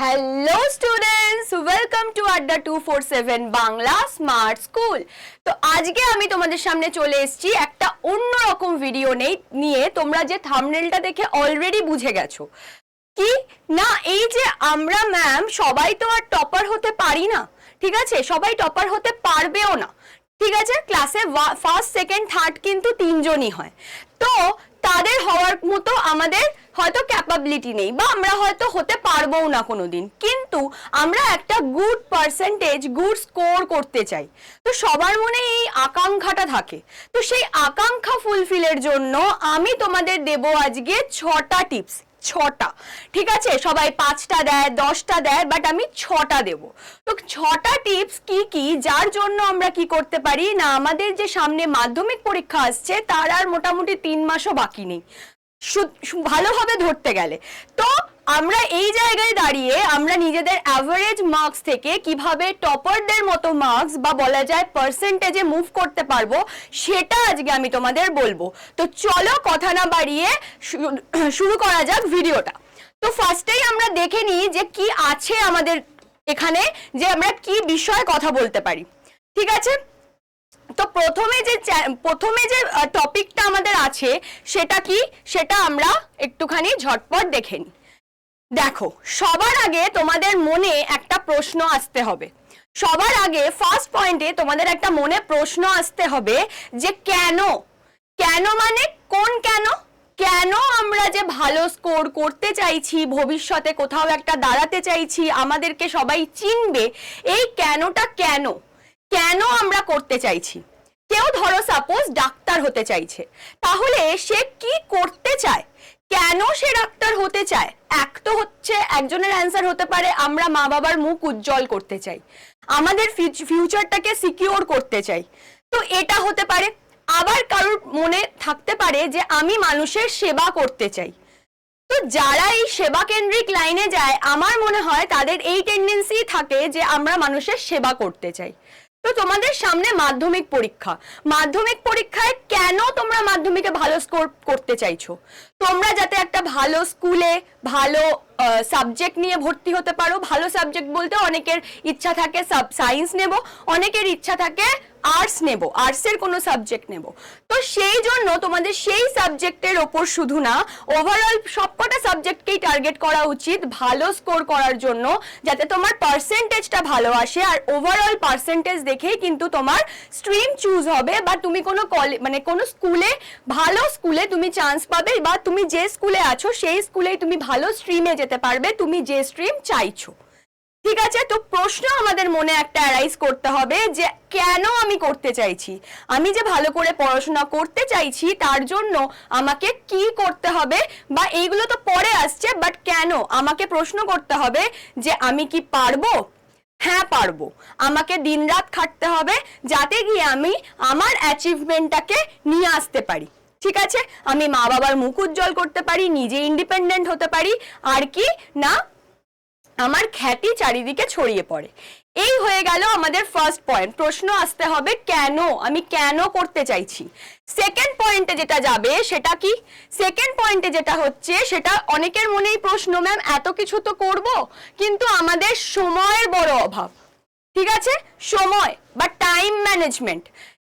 Hello students welcome to Adda two four seven Bangla smart school তো আজকে আমি তোমাদের সামনে চলে এসেছি একটা অন্যরকম ভিডিও নেই, নিয়ে তোমরা যে থামনেলটা দেখে অলরেডি বুঝে গেছো। কি? না, এই যে আমরা ম্যাম সবাই তো আর টপার হতে পারি না, ঠিক আছে? সবাই টপার হতে পারবেও না। ঠিক আছে? ক্লাসে ফার্স্ট সেকেন্ড থার্ড কিন্তু তিনজনই হয়। তো তাদের হওয়ার মতো আমাদের হয়তো ক্যাপাবিলিটি নেই বা আমরা হয়তো হতে পারবোও না কোনো দিন কিন্তু আমরা একটা গুড পার্সেন্টেজ গুড স্কোর করতে চাই। তো সবার মনে এই আকাঙ্ক্ষাটা থাকে। তো সেই আকাঙ্ক্ষা ফুলফিলের জন্য আমি তোমাদের দেব আজকে ছটা টিপস ছটা। ঠিক আছে? সবাই পাঁচটা দেয়, দশটা দেয় বাট আমি ছটা দেব। তো ছটা টিপস কি কি? যার জন্য আমরা কি করতে পারি? না, আমাদের যে সামনে মাধ্যমিক পরীক্ষা আসছে, তার আর মোটামুটি তিন মাসও বাকি নেই। ভালোভাবে ধরতে গেলে। তো আমরা এই জায়গায় দাঁড়িয়ে আমরা নিজেদের অ্যাভারেজ মার্কস থেকে কীভাবে টপারদের মতো মার্কস বা বলা যায় পার্সেন্টেজে মুভ করতে পারব, সেটা আজকে আমি তোমাদের বলব। তো চলো কথা না বাড়িয়ে শুরু করা যাক ভিডিওটা তো ফার্স্টেই আমরা দেখে নিই যে কি আছে আমাদের এখানে, যে আমরা কি বিষয়ে কথা বলতে পারি। ঠিক আছে? তো প্রথমে যে প্রথমে যে টপিকটা আমাদের আছে, সেটা কি? সেটা আমরা একটুখানি ঝটপট দেখে নিই। দেখো, সবার আগে তোমাদের মনে একটা প্রশ্ন আসতে হবে। সবার আগে ফার্স্ট পয়েন্টে তোমাদের একটা মনে প্রশ্ন আসতে হবে যে কেন? কেন মানে কোন কেন? কেন আমরা যে ভালো স্কোর করতে চাইছি, ভবিষ্যতে কোথাও একটা দাঁড়াতে চাইছি, আমাদেরকে সবাই চিনবে, এই কেনটা কেন? কেন আমরা করতে চাইছি? কেউ ধরো সাপোজ ডাক্তার হতে চাইছে, তাহলে সে কি করতে চায়? কেন সে ডাক্তার হতে চায়? এক তো হচ্ছে একজনের অ্যান্সার হতে পারে, আমরা মা বাবার মুখ উজ্জ্বল করতে চাই। আমাদের ফিউচারটাকে সিকিওর করতে চাই। তো এটা হতে পারে। আবার কারোর মনে থাকতে পারে যে আমি মানুষের সেবা করতে চাই। তো যারা এই সেবা কেন্দ্রিক লাইনে যায়, আমার মনে হয় তাদের এই টেন্ডেন্সি থাকে যে আমরা মানুষের সেবা করতে চাই। তো তোমাদের সামনে মাধ্যমিক পরীক্ষা। মাধ্যমিক পরীক্ষায় কেন তোমরা মাধ্যমিকে ভালো স্কোর করতে চাইছো? তোমরা যাতে একটা ভালো স্কুলে ভালো সাবজেক্ট নিয়ে ভর্তি হতে পারো, ভালো সাবজেক্ট বলতে অনেকের ইচ্ছা থাকে সায়েন্স নেব, অনেকের ইচ্ছা থাকে আর্টস নেব আর্টসের কোনো সাবজেক্ট নেব। তো সেই জন্য তোমাদের সেই সাবজেক্টের ওপর শুধু না ওভারঅল সবকটা সাবজেক্টকেই টার্গেট করা উচিত ভালো স্কোর করার জন্য, যাতে তোমার পার্সেন্টেজটা ভালো আসে, আর ওভারঅল পার্সেন্টেজ দেখেই কিন্তু তোমার স্ট্রিম চুজ হবে, বা তুমি কোনো কলে মানে কোনো স্কুলে ভালো স্কুলে তুমি চান্স পাবে, বা তুমি যে স্কুলে আছো, সেই স্কুলেই তুমি ভালো স্ট্রিমে যেতে পারবে, তুমি যে স্ট্রিম চাইছো। ঠিক আছে, তো প্রশ্ন আমাদের মনে একটা অ্যারাইজ করতে হবে যে কেন আমি করতে চাইছি? আমি যে ভালো করে পড়াশোনা করতে চাইছি, তার জন্য আমাকে কি করতে হবে? বা এইগুলো তো পরে আসছে বাট কেন? আমাকে প্রশ্ন করতে হবে যে আমি কি পারব? হ্যাঁ পারব। আমাকে দিনরাত খাটতে হবে যাতে গিয়ে আমি আমার অ্যাচিভমেন্টটাকে নিয়ে আসতে পারি। ঠিক আছে? আমি মা বাবার মুখ উজ্জ্বল করতে পারি, নিজে ইন্ডিপেন্ডেন্ট হতে পারি, আর কি? না, আমার খ্যাতি চারিদিকে ছড়িয়ে পড়ে। এই হয়ে গেল আমাদের ফার্স্ট পয়েন্ট প্রশ্ন আসতে হবে, কেন? আমি কেন করতে চাইছি? সেকেন্ড পয়েন্টে যেটা যাবে, সেটা কি? সেকেন্ড পয়েন্টে যেটা হচ্ছে, সেটা অনেকের মনেই প্রশ্ন, ম্যাম, এত কিছু তো করব? কিন্তু আমাদের সময়ের বড় অভাব। ঠিক আছে? সময় বা টাইম ম্যানেজমেন্ট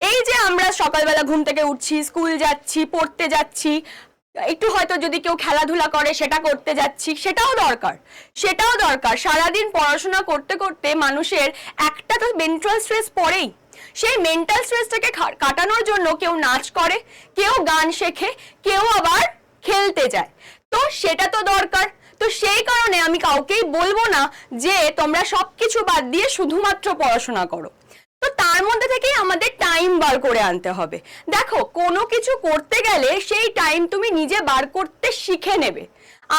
এই যে আমরা সকালবেলা ঘুম থেকে উঠছি স্কুল যাচ্ছি, পড়তে যাচ্ছি, একটু হয়তো যদি কেউ খেলাধুলা করে, সেটা করতে যাচ্ছি, সেটাও দরকার। সেটাও দরকার। সারাদিন পড়াশোনা করতে করতে মানুষের একটা তো মেন্টাল স্ট্রেস পড়েই। সেই মেন্টাল স্ট্রেসটাকে কাটানোর জন্য কেউ নাচ করে, কেউ গান শেখে, কেউ আবার খেলতে যায়। তো সেটা তো দরকার। তো সেই কারণে আমি কাউকেই বলব না যে তোমরা সব কিছু বাদ দিয়ে শুধুমাত্র পড়াশোনা করো। তো তার মধ্যে থেকেই আমাদের টাইম বার করে আনতে হবে। দেখো, কোনো কিছু করতে গেলে সেই টাইম তুমি নিজে বার করতে শিখে নেবে।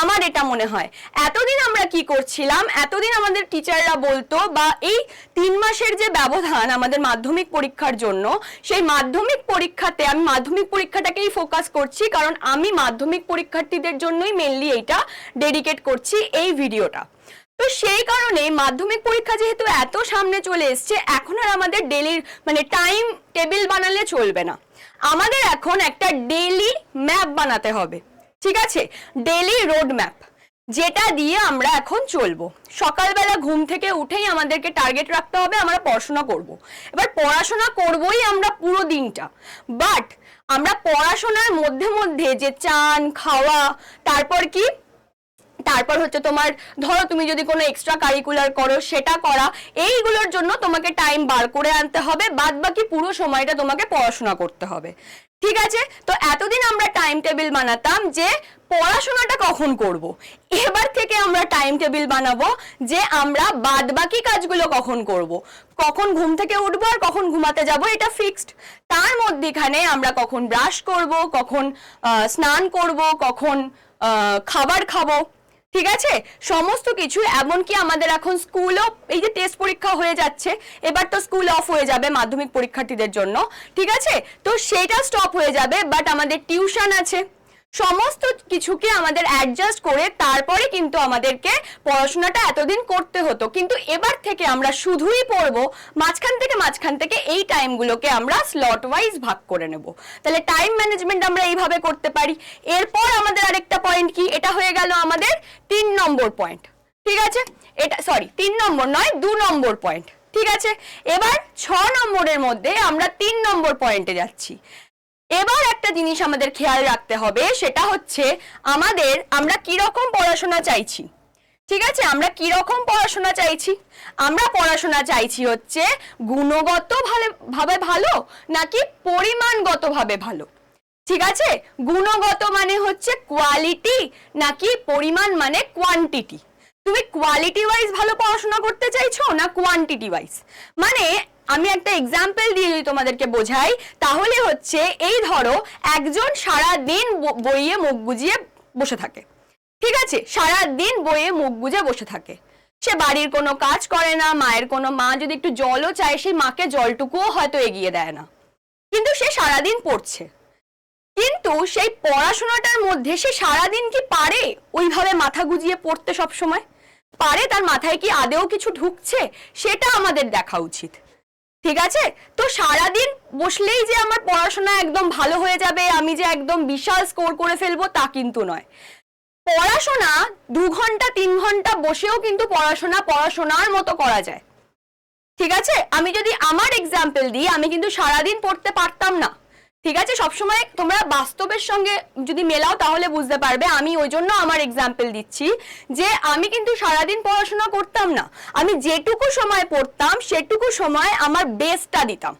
আমার এটা মনে হয়। এতদিন আমরা কি করছিলাম? এতদিন আমাদের টিচাররা বলতো বা এই তিন মাসের যে ব্যবধান আমাদের মাধ্যমিক পরীক্ষার জন্য, সেই মাধ্যমিক পরীক্ষাতে আমি মাধ্যমিক পরীক্ষাটাকেই ফোকাস করছি কারণ আমি মাধ্যমিক পরীক্ষার্থীদের জন্যই মেনলি এইটা ডেডিকেট করছি এই ভিডিওটা তো সেই কারণে মাধ্যমিক পরীক্ষা যেহেতু এত সামনে চলে এসছে, এখন আর আমাদের ডেলির মানে টাইম টেবিল বানালে চলবে না। আমাদের এখন একটা ডেলি ম্যাপ বানাতে হবে, ঠিক আছে? ডেলি রোড ম্যাপ যেটা দিয়ে আমরা এখন চলবো। সকালবেলা ঘুম থেকে উঠেই আমাদেরকে টার্গেট রাখতে হবে, আমরা পড়াশোনা করব। এবার পড়াশোনা করবই আমরা পুরো দিনটা বাট আমরা পড়াশোনার মধ্যে মধ্যে যে চান, খাওয়া, তারপর কি? তারপর হচ্ছে তোমার, ধরো তুমি যদি কোনো এক্সট্রা কারিকুলার করো, সেটা করা, এইগুলোর জন্য তোমাকে টাইম বার করে আনতে হবে বাদ বাকি পুরো সময়টা তোমাকে পড়াশোনা করতে হবে ঠিক আছে তো এতদিন আমরা টাইম টেবিল বানাতাম যে পড়াশোনাটা কখন করব। এবার থেকে আমরা টাইম টেবিল বানাবো যে আমরা বাদ বাকি কাজগুলো কখন করব। কখন ঘুম থেকে উঠবো আর কখন ঘুমাতে যাব এটা ফিক্সড তার মধ্যেখানে আমরা কখন ব্রাশ করব, কখন স্নান করব, কখন খাবার খাব ঠিক আছে? সমস্ত কিছু, এমনকি আমাদের এখন স্কুলও এই যে টেস্ট পরীক্ষা হয়ে যাচ্ছে, এবার তো স্কুল অফ হয়ে যাবে মাধ্যমিক পরীক্ষার্থীদের জন্য, ঠিক আছে? তো সেটা স্টপ হয়ে যাবে বাট আমাদের টিউশন আছে। সমস্ত কিছুকে আমাদের অ্যাডজাস্ট করে তারপরে কিন্তু আমাদেরকে পড়াশোনাটা এতদিন করতে হতো। কিন্তু এবার থেকে আমরা শুধুই পড়ব, মাঝখান থেকে মাঝখান থেকে এই টাইমগুলোকে আমরা স্লট ওয়াইজ ভাগ করে নেব। তাহলে টাইম ম্যানেজমেন্ট আমরা এইভাবে করতে পারি। এরপর আমাদের আরেকটা পয়েন্ট কি? এটা হয়ে গেল আমাদের তিন নম্বর পয়েন্ট ঠিক আছে? এটা সরি তিন নম্বর নয়, দু নম্বর পয়েন্ট ঠিক আছে? এবার ছ নম্বরের মধ্যে আমরা তিন নম্বর পয়েন্টে যাচ্ছি। এবার একটা জিনিস আমাদের খেয়াল রাখতে হবে, সেটা হচ্ছে আমাদের আমরা কি রকম পড়াশোনা চাইছি। ঠিক আছে? আমরা কি রকম পড়াশোনা চাইছি? আমরা পড়াশোনা চাইছি হচ্ছে গুণগত ভাবে ভালো নাকি পরিমাণগত ভাবে ভালো? ঠিক আছে? গুণগত মানে হচ্ছে কোয়ালিটি নাকি পরিমাণ মানে কোয়ান্টিটি তুমি কোয়ালিটি ওয়াইজ ভালো পড়াশোনা করতে চাইছো না কোয়ান্টিটি ওয়াইজ মানে আমি একটা এক্সাম্পল দিয়ে যদি তোমাদেরকে বোঝাই, তাহলে হচ্ছে এই ধরো একজন সারা দিন বইয়ে মুখ গুজিয়ে বসে থাকে। ঠিক আছে? সারা দিন বইয়ে মুখ গুজে বসে থাকে। সে বাড়ির কোনো কাজ করে না, মায়ের কোনো মা যদি একটু জলও চায়, সেই মাকে জলটুকুও হয়তো এগিয়ে দেয় না। কিন্তু সে সারাদিন পড়ছে। কিন্তু সেই পড়াশোনাটার মধ্যে সে সারাদিন কি পারে ওইভাবে মাথা গুজিয়ে পড়তে সব সময় পারে? তার মাথায় কি আদেও কিছু ঢুকছে? সেটা আমাদের দেখা উচিত। ঠিক আছে? তো সারাদিন বসলেই যে আমার পড়াশোনা একদম ভালো হয়ে যাবে, আমি যে একদম বিশাল স্কোর করে ফেলব তা কিন্তু নয়। পড়াশোনা দু ঘণ্টা, তিন ঘণ্টা বসেও কিন্তু পড়াশোনা, পড়াশোনার মতো করা যায়। ঠিক আছে? আমি যদি আমার এক্সাম্পল দিই, আমি কিন্তু সারাদিন পড়তে পারতাম না। ঠিক আছে? সবসময় তোমরা বাস্তবের সঙ্গে যদি মেলাও তাহলে বুঝতে পারবে। আমি ওই জন্য আমার এক্সাম্পল দিচ্ছি যে আমি কিন্তু সারাদিন পড়াশোনা করতাম না। আমি যেটুকু সময় পড়তাম, সেটুকু সময় আমার বেস্টটা দিতাম।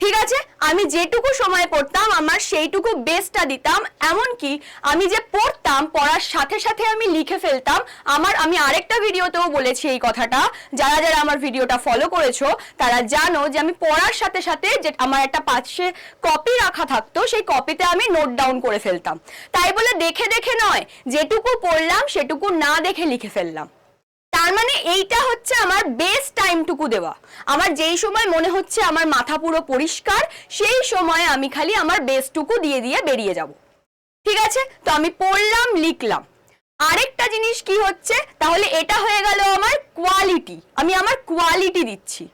ঠিক আছে? আমি যেটুকু সময় পড়তাম, আমার সেইটুকু বেস্টটা দিতাম। এমনকি আমি যে পড়তাম, পড়ার সাথে সাথে আমি লিখে ফেলতাম। আমার, আমি আরেকটা ভিডিওতেও বলেছি এই কথাটা। যারা যারা আমার ভিডিওটা ফলো করেছ, তারা জানো যে আমি পড়ার সাথে সাথে যে আমার একটা পাশে কপি রাখা থাকতো, সেই কপিতে আমি নোট ডাউন করে ফেলতাম। তাই বলে দেখে দেখে নয়, যেটুকু পড়লাম, সেটুকু না দেখে লিখে ফেললাম। তার মানে এইটা হচ্ছে আমার বেস্ট টাইমটুকু দেওয়া। আমার যেই সময় মনে হচ্ছে আমার মাথা পুরো পরিষ্কার, সেই সময় আমি খালি আমার বেস্টটুকু দিয়ে দিয়ে বেরিয়ে যাব। ঠিক আছে? তো আমি পড়লাম, লিখলাম। আরেকটা জিনিস কি হচ্ছে? তাহলে এটা হয়ে গেল আমার কোয়ালিটি আমি আমার কোয়ালিটি দিচ্ছি।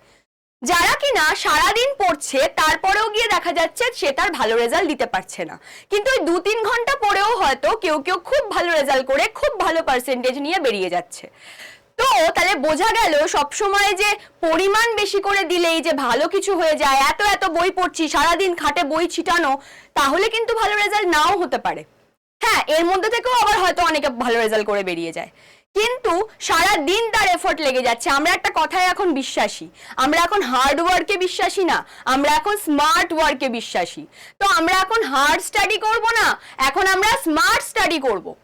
যারা কিনা সারাদিন পড়ছে, তারপরেও গিয়ে দেখা যাচ্ছে সে তার ভালো রেজাল্ট দিতে পারছে না। কিন্তু ওই দু তিন ঘণ্টা পরেও হয়তো কেউ কেউ খুব ভালো রেজাল্ট করে, খুব ভালো পার্সেন্টেজ নিয়ে বেরিয়ে যাচ্ছে। তো তাহলে বোঝা গেল সবসময় যে পরিমাণ বেশি করে দিলেই যে ভালো কিছু হয়ে যায়, এত এত বই পড়ছি, সারাদিন খাটে বই ছিটানো, তাহলে কিন্তু ভালো রেজাল্ট নাও হতে পারে। হ্যাঁ এর মধ্যে থেকেও আবার হয়তো অনেকে ভালো রেজাল্ট করে বেরিয়ে যায়। কিন্তু সারা দিন তার এফোর্ট লেগে যাচ্ছে। আমরা একটা কথায় এখন বিশ্বাসী। আমরা এখন হার্ড ওয়ার্কে বিশ্বাসী না। আমরা এখন স্মার্ট ওয়ার্কে বিশ্বাসী। তো আমরা এখন হার্ড স্টাডি করব না। এখন আমরা স্মার্ট স্টাডি করব।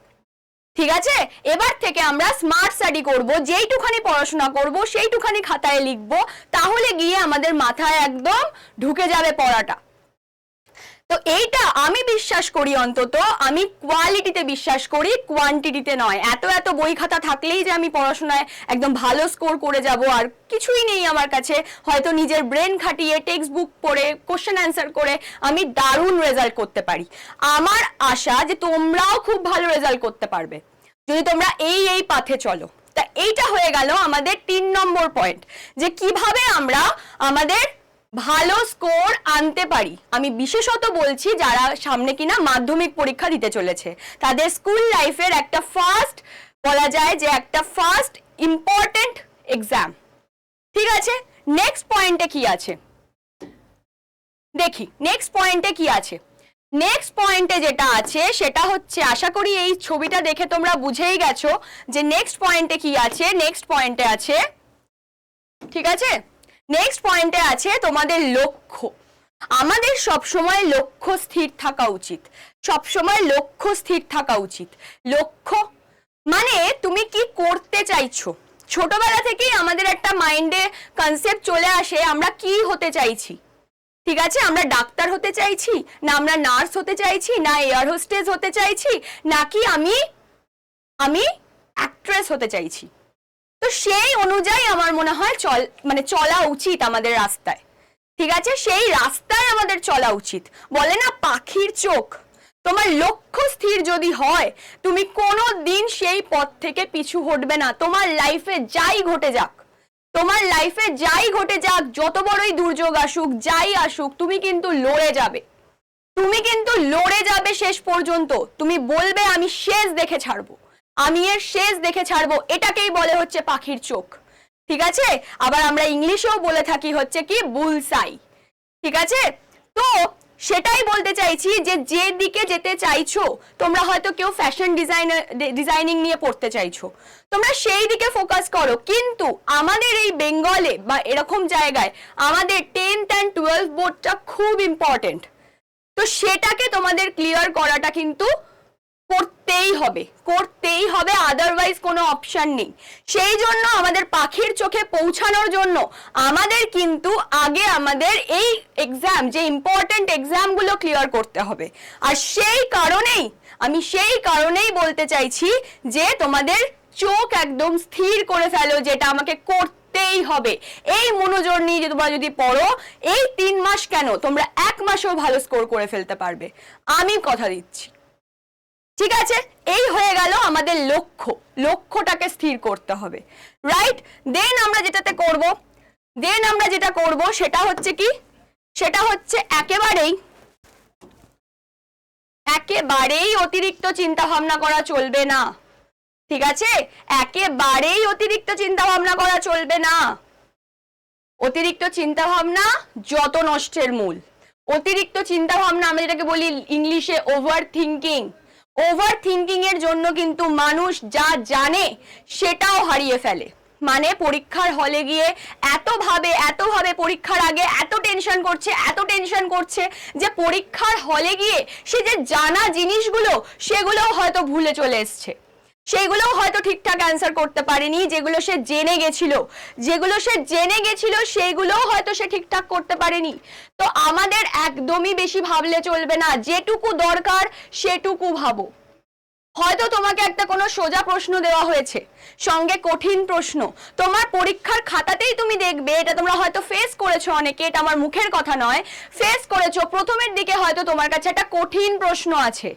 ঠিক আছে? এবার থেকে আমরা স্মার্ট স্টাডি করব, যেইটুখানি পড়াশোনা করব, সেইটুখানি খাতায় লিখব, তাহলে গিয়ে আমাদের মাথায় একদম ঢুকে যাবে পড়াটা। তো এইটা আমি বিশ্বাস করি অন্তত, আমি কোয়ালিটিতে বিশ্বাস করি কোয়ান্টিটিতে নয়। এত এত বই খাতা থাকলেই যে আমি পড়াশোনায় একদম ভালো স্কোর করে যাব আর কিছুই নেই আমার কাছে। হয়তো নিজের ব্রেন খাটিয়ে টেক্সট বুক পড়ে কোশ্চেন অ্যান্সার করে আমি দারুণ রেজাল্ট করতে পারি। আমার আশা যে তোমরাও খুব ভালো রেজাল্ট করতে পারবে। যদি তোমরা এই এই পাথে চলো। তা এইটা হয়ে গেল আমাদের তিন নম্বর পয়েন্ট যে কীভাবে আমরা আমাদের ভালো স্কোর আনতে পারি। আমি বিশেষত বলছি যারা সামনে কিনা মাধ্যমিক পরীক্ষা দিতে চলেছে। তাদের স্কুল লাইফের একটা ফার্স্ট বলা যায় যে একটা ফার্স্ট ইম্পর্টেন্ট এক্সাম ঠিক আছে? নেক্সট পয়েন্টে কি আছে? দেখি নেক্সট পয়েন্টে কি আছে? নেক্সট পয়েন্টে যেটা আছে, সেটা হচ্ছে, আশা করি এই ছবিটা দেখে তোমরা বুঝেই গেছো যে নেক্সট পয়েন্টে কি আছে? নেক্সট পয়েন্টে আছে, ঠিক আছে? নেক্সট পয়েন্টে আছে তোমাদের লক্ষ্য। আমাদের সব সময় লক্ষ্য স্থির থাকা উচিত। সব সময় লক্ষ্য স্থির থাকা উচিত। লক্ষ্য মানে তুমি কি করতে চাইছো? ছোটবেলা থেকেই আমাদের একটা মাইন্ডে কনসেপ্ট চলে আসে, আমরা কি হতে চাইছি? ঠিক আছে? আমরা ডাক্তার হতে চাইছি, না আমরা নার্স হতে চাইছি, না এয়ার হোস্টেস হতে চাইছি, নাকি আমি আমি অ্যাক্ট্রেস হতে চাইছি? তো সেই অনুযায়ী আমার মনে হয় চল মানে চলা উচিত আমাদের রাস্তায়। ঠিক আছে? সেই রাস্তায় আমাদের চলা উচিত। বলে না পাখির চোখ। তোমার লক্ষ্য স্থির যদি হয়, তুমি কোনো দিন সেই পথ থেকে পিছু হটবে না। তোমার লাইফে যাই ঘটে যাক, তোমার লাইফে যাই ঘটে যাক, যত বড়ই দুর্যোগ আসুক, যাই আসুক, তুমি কিন্তু লড়ে যাবে। তুমি কিন্তু লড়ে যাবে শেষ পর্যন্ত। তুমি বলবে, আমি শেষ দেখে ছাড়বো। আমি এর শেষ দেখে ছাড়বো। এটাকেই বলে হচ্ছে পাখির চোখ। ঠিক আছে? আবার আমরা ইংলিশেও বলে থাকি হচ্ছে কি, বুলসাই। ঠিক আছে? তো সেটাই বলতে চাইছি যে যে দিকে যেতে চাইছো, তোমরা হয়তো কেউ ফ্যাশন ডিজাইনার ডিজাইনিং নিয়ে পড়তে চাইছো। তোমরা সেই দিকে ফোকাস করো। কিন্তু আমাদের এই বেঙ্গলে বা এরকম জায়গায় আমাদের টেন্থ অ্যান্ড টুয়েলভ বোর্ডটা খুব ইম্পর্টেন্ট। তো সেটাকে তোমাদের ক্লিয়ার করাটা কিন্তু করতেই হবে করতেই হবে আদারওয়াইজ কোনো অপশন নেই। সেই জন্য আমাদের পাখির চোখে পৌঁছানোর জন্য আমাদের কিন্তু আগে আমাদের এই এক্সাম যে ইম্পর্টেন্ট এক্সামগুলো ক্লিয়ার করতে হবে। আর সেই কারণেই, আমি সেই কারণেই বলতে চাইছি যে তোমাদের চোখ একদম স্থির করে ফেলো যেটা আমাকে করতেই হবে। এই মনোযোগ নিয়ে তোমরা যদি পড়ো, এই তিন মাস কেন তোমরা এক মাসেও ভালো স্কোর করে ফেলতে পারবে। আমি কথা দিচ্ছি। ঠিক আছে? এই হয়ে গেল আমাদের লক্ষ্য। লক্ষ্যটাকে স্থির করতে হবে। রাইট দেন আমরা যেটাতে করব দেন আমরা যেটা করব সেটা হচ্ছে কি? সেটা হচ্ছে একেবারেই একেবারেই অতিরিক্ত চিন্তা ভাবনা করা চলবে না। ঠিক আছে? একেবারেই অতিরিক্ত চিন্তা ভাবনা করা চলবে না। অতিরিক্ত চিন্তা ভাবনা যত নষ্টের মূল। অতিরিক্ত চিন্তা ভাবনা আমরা যেটাকে বলি ইংলিশে ওভার থিঙ্কিং ওভার থিঙ্কিং এর জন্য কিন্তু মানুষ যা জানে, সেটাও হারিয়ে ফেলে। মানে পরীক্ষার হলে গিয়ে এতভাবে এতভাবে এত ভাবে পরীক্ষার আগে এত টেনশন করছে, এত টেনশন করছে যে পরীক্ষার হলে গিয়ে সে যে জানা জিনিসগুলো সেগুলো হয়তো ভুলে চলে এসছে। সেগুলো হয়তো ঠিকঠাক অ্যান্সার করতে পারেনি, যেগুলো সে জেনে গেছিল। যেগুলো সে জেনে গেছিল সেগুলো হয়তো সে ঠিকঠাক করতে পারেনি। তো আমাদের একদমই বেশি ভাবলে চলবে না, যেটুকু দরকার সেটুকু ভাবো। হয়তো তোমাকে একটা কোনো সোজা প্রশ্ন দেওয়া হয়েছে, সঙ্গে কঠিন প্রশ্ন। তোমার পরীক্ষার খাতাতেই তুমি দেখবে, এটা তোমরা হয়তো ফেস করেছ অনেকে, এটা আমার মুখের কথা নয়। ফেস করেছ, প্রথমের দিকে হয়তো তোমার কাছে একটা কঠিন প্রশ্ন আছে।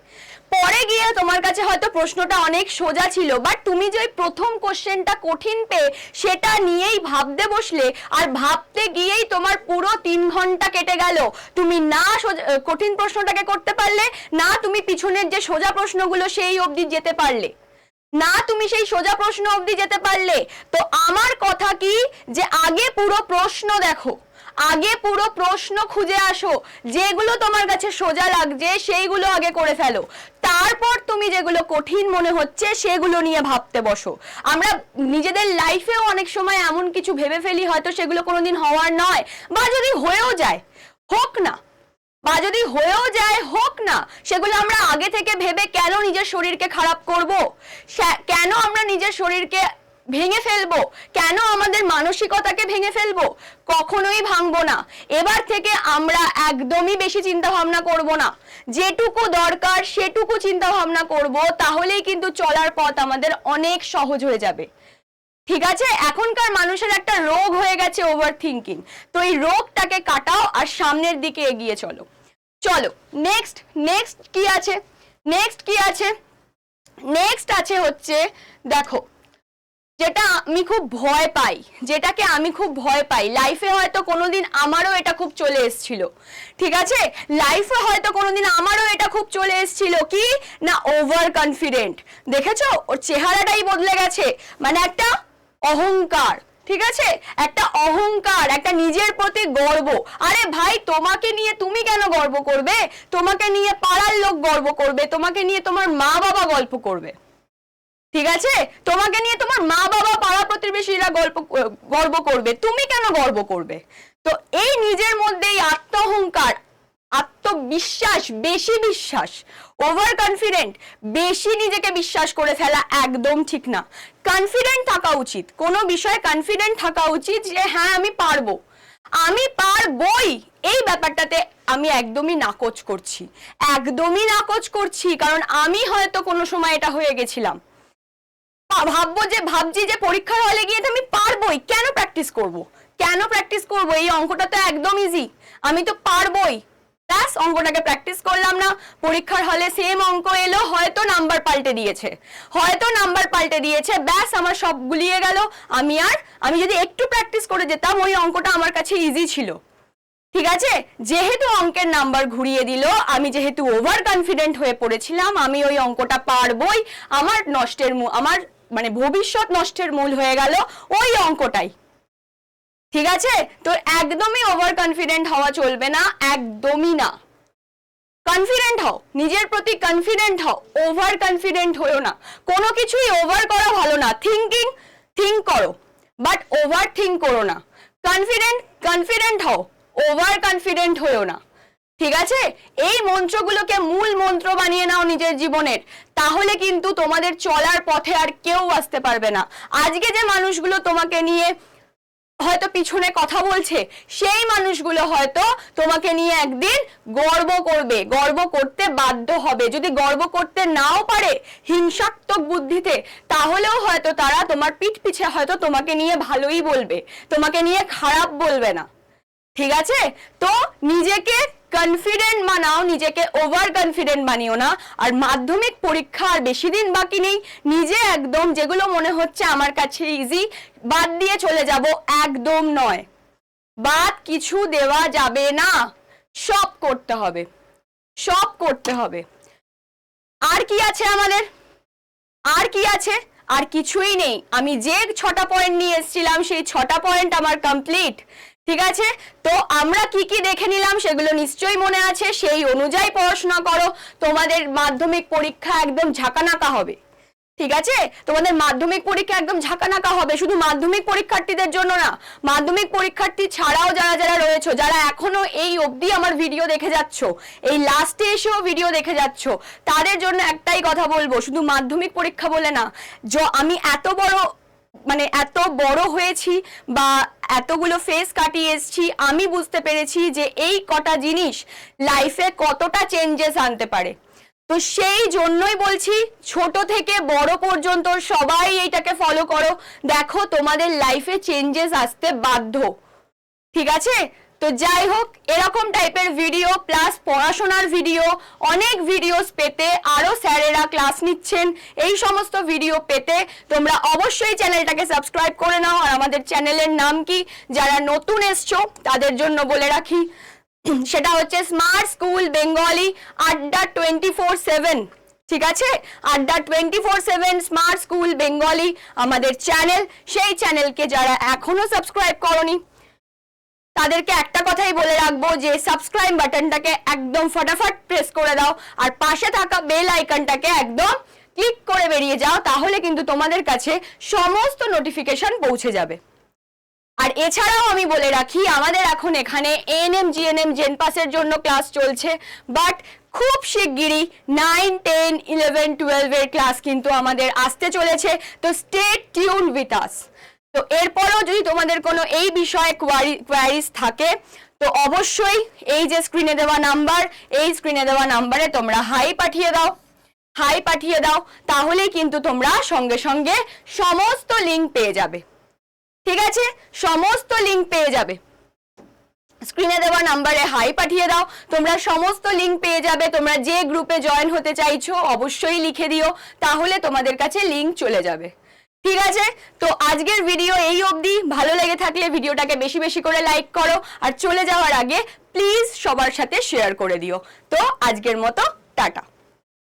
পরে গিয়ে তোমার কাছে হয়তো প্রশ্নটা অনেক সোজা ছিল বাট তুমি যে প্রথম কোশ্চেনটা কঠিন পেয়ে সেটা নিয়েই ভাবতে বসলে আর ভাবতে গিয়েই তোমার পুরো তিন ঘণ্টা কেটে গেল। তুমি না কঠিন প্রশ্নটাকে করতে পারলে, না তুমি পিছনের যে সোজা প্রশ্নগুলো সেই অবধি যেতে পারলে। না তুমি সেই সোজা প্রশ্ন অবধি যেতে পারলে। তো আমার কথা কি? যে আগে পুরো প্রশ্ন দেখো। আগে পুরো প্রশ্ন খুঁজে আসো। যেগুলো তোমার কাছে সোজা লাগছে, সেইগুলো আগে করে ফেলো। তারপর তুমি যেগুলো কঠিন মনে হচ্ছে, সেগুলো নিয়ে ভাবতে বসো। আমরা নিজেদের লাইফেও অনেক সময় এমন কিছু ভেবে ফেলি, হয়তো সেগুলো কোনোদিন হওয়ার নয়, বা যদি হয়েও যায়, হোক না। বা যদি হয়েও যায়, হোক না। সেগুলো আমরা আগে থেকে ভেবে কেন নিজের শরীরকে খারাপ করব? কেন আমরা নিজের শরীরকে ভেঙে ফেলব? কেন আমাদের মানসিকতাকে ভেঙে ফেলব? কখনোই ভাঙবো না। এবার থেকে আমরা একদমই বেশি চিন্তা ভাবনা করব না। যেটুকু দরকার সেটুকু চিন্তা ভাবনা করব, তাহলেই কিন্তু চলার পথ আমাদের অনেক সহজ হয়ে যাবে। ঠিক আছে? এখনকার মানুষের একটা রোগ হয়ে গেছে ওভার থিঙ্কিং তো এই রোগটাকে কাটাও আর সামনের দিকে এগিয়ে চলো। চলো নেক্সট নেক্সট কি আছে? নেক্সট কি আছে? নেক্সট আছে হচ্ছে, দেখো যেটা আমি খুব ভয় পাই, যেটাকে আমি খুব ভয় পাই। লাইফে হয়তো কোনোদিন আমারও এটা খুব চলে এসেছিল। ঠিক আছে? লাইফে হয়তো কোনোদিন আমারও এটা খুব চলে এসেছিল। কি? না ওভার কনফিডেন্ট দেখেছ? ওর চেহারাটাই বদলে গেছে। মানে একটা অহংকার। ঠিক আছে? একটা অহংকার, একটা নিজের প্রতি গর্ব। আরে ভাই, তোমাকে নিয়ে তুমি কেন গর্ব করবে? তোমাকে নিয়ে পাড়ার লোক গর্ব করবে। তোমাকে নিয়ে তোমার মা বাবা গল্প করবে। ঠিক আছে? তোমাকে নিয়ে তোমার মা বাবা পাড়া প্রতিবেশীরা গল্প, গর্ব করবে। তুমি কেন গর্ব করবে? তো এই নিজের মধ্যে এই আত্ম অহংকার আত্মবিশ্বাস, বেশি বিশ্বাস ওভার কনফিডেন্ট বেশি নিজেকে বিশ্বাস করে ফেলা একদম ঠিক না। কনফিডেন্ট থাকা উচিত। কোনো বিষয়ে কনফিডেন্ট থাকা উচিত যে হ্যাঁ আমি পারব। আমি পারবই। এই ব্যাপারটাতে আমি একদমই নাকচ করছি। একদমই নাকচ করছি, কারণ আমি হয়তো কোনো সময় এটা হয়ে গেছিলাম। ভাববো যে, ভাবছি যে পরীক্ষার হলে গিয়ে আমি পারবোই। কেন প্র্যাকটিস করব? কেন প্র্যাকটিস করব? এই অঙ্কটা তো একদম ইজি আমি তো পারবোই। ব্যাস, অঙ্কটাকে প্র্যাকটিস করলাম না। পরীক্ষার হলে সেম অঙ্ক এলো, হয়তো নাম্বার পাল্টে দিয়েছে। হয়তো নাম্বার পাল্টে দিয়েছে। ব্যাস, আমার সব গুলিয়ে গেল। আমি আর, আমি যদি একটু প্র্যাকটিস করে যেতাম, ওই অঙ্কটা আমার কাছে ইজি ছিল। ঠিক আছে? যেহেতু অঙ্কের নাম্বার ঘুরিয়ে দিল, আমি যেহেতু ওভার কনফিডেন্ট হয়ে পড়েছিলাম, আমি ওই অঙ্কটা পারবই। আমার নষ্টের আমার মানে ভবিষ্যৎ নষ্টের মূল হয়ে গেল ওই অঙ্কটাই। ঠিক আছে? তো একদমই ওভার কনফিডেন্ট হওয়া চলবে না, একদমই না। কনফিডেন্ট হও, নিজের প্রতি কনফিডেন্ট হও ওভার কনফিডেন্ট হয়েও না। কোনো কিছুই ওভার করা ভালো না। থিঙ্কিং থিঙ্ক করো বাট ওভার থিঙ্ক করো না। কনফিডেন্ট কনফিডেন্ট হও ওভার কনফিডেন্ট হয়েও না। ঠিক আছে? এই মন্ত্রগুলোকে মূল মন্ত্র বানিয়ে নাও নিজের জীবনের। তাহলে কিন্তু তোমাদের চলার পথে আর কেউ আসতে পারবে না। আজকে যে মানুষগুলো তোমাকে নিয়ে হয়তো পিছনে কথা বলছে, সেই মানুষগুলো হয়তো তোমাকে নিয়ে একদিন গর্ব করবে। গর্ব করতে বাধ্য হবে। যদি গর্ব করতে নাও পারে হিংসাত্মক বুদ্ধিতে, তাহলেও হয়তো তারা তোমার পিঠ পিছে হয়তো তোমাকে নিয়ে ভালোই বলবে। তোমাকে নিয়ে খারাপ বলবে না। ঠিক আছে? তো নিজেকে কনফিডেন্ট বানাও নিজেকে ওভার কনফিডেন্ট বানিও না। আর মাধ্যমিক পরীক্ষা আর বেশি দিন বাকি নেই। নিজে একদম যেগুলো মনে হচ্ছে আমার কাছে ইজি বাদ দিয়ে চলে যাব, একদম নয়। বাদ কিছু দেওয়া যাবে না। সব করতে হবে। সব করতে হবে। আর কি আছে আমাদের? আর কি আছে? আর কিছুই নেই। আমি যে ছটা পয়েন্ট নিয়ে এসেছিলাম, সেই ছটা পয়েন্ট আমার কমপ্লিট ঠিক আছে? তো আমরা কি কি দেখে নিলাম সেগুলো নিশ্চয়ই মনে আছে। সেই অনুযায়ী পড়াশোনা করো। তোমাদের মাধ্যমিক পরীক্ষা একদম ঝাঁকানাকা হবে। ঠিক আছে? তোমাদের মাধ্যমিক পরীক্ষা একদম ঝাঁকানাকা হবে। শুধু মাধ্যমিক পরীক্ষার্থীদের জন্য না, মাধ্যমিক পরীক্ষার্থী ছাড়াও যারা যারা রয়েছে, যারা এখনও এই অবধি আমার ভিডিও দেখে যাচ্ছ, এই লাস্টে এসেও ভিডিও দেখে যাচ্ছ, তাদের জন্য একটাই কথা বলব। শুধু মাধ্যমিক পরীক্ষা বলে না আমি এত বড় মানে এত বড় হয়েছি বা এতগুলো ফেস কাটিয়ে এসছি, আমি বুঝতে পেরেছি যে এই কটা জিনিস লাইফে কতটা চেঞ্জেস আনতে পারে। তো সেই জন্যই বলছি, ছোট থেকে বড় পর্যন্ত সবাই এইটাকে ফলো করো। দেখো তোমাদের লাইফে চেঞ্জেস আসতে বাধ্য। ঠিক আছে? তো যাই হোক, এরকম টাইপের ভিডিও প্লাস পড়াশোনার ভিডিও অনেক ভিডিওস পেতে আরও স্যারেরা ক্লাস নিচ্ছেন। এই সমস্ত ভিডিও পেতে তোমরা অবশ্যই চ্যানেলটাকে সাবস্ক্রাইব করে নাও। আর আমাদের চ্যানেলের নাম কি? যারা নতুন এসছো, তাদের জন্য বলে রাখি, সেটা হচ্ছে smart school Bengali Adda twenty four seven ঠিক আছে? Adda twenty four seven smart school Bengali আমাদের চ্যানেল সেই চ্যানেলকে যারা এখনও সাবস্ক্রাইব করনি তাদেরকে একটা কথাই বলে রাখব যে সাবস্ক্রাইব বাটনটাকে একদম ফটাফট প্রেস করে দাও আর পাশে থাকা বেল আইকনটাকে একদম ক্লিক করে বেরিয়ে যাও, তাহলে কিন্তু তোমাদের কাছে সমস্ত নোটিফিকেশন পৌঁছে যাবে। আর এছাড়াও আমি বলে রাখি, আমাদের এখন এখানে এএনএম জিএনএম জেন পাসের জন্য ক্লাস চলছে বাট খুব শিগগিরই নাইন টেন ইলেভেন টুয়েলভের ক্লাস কিন্তু আমাদের আসতে চলেছে, তো স্টে টিউন উইথ আস তো এরপরেও যদি তোমাদের কোনো এই বিষয়ে কোয়ারি কোয়ারিজ থাকে, তো অবশ্যই এই যে স্ক্রিনে দেওয়া নাম্বার এই স্ক্রিনে দেওয়া নাম্বারে তোমরা হাই পাঠিয়ে দাও। হাই পাঠিয়ে দাও, তাহলেই কিন্তু তোমরা সঙ্গে সঙ্গে সমস্ত লিঙ্ক পেয়ে যাবে। ঠিক আছে? সমস্ত লিঙ্ক পেয়ে যাবে। স্ক্রিনে দেওয়া নাম্বারে হাই পাঠিয়ে দাও। তোমরা সমস্ত লিঙ্ক পেয়ে যাবে। তোমরা যে গ্রুপে জয়েন হতে চাইছো, অবশ্যই লিখে দিও। তাহলে তোমাদের কাছে লিঙ্ক চলে যাবে। ঠিক আছে? তো আজকের ভিডিও এই অবধি। ভালো লেগে থাকলে ভিডিওটাকে বেশি বেশি করে লাইক করো। আর চলে যাওয়ার আগে প্লিজ সবার সাথে শেয়ার করে দিও। তো আজকের মতো, টাটা।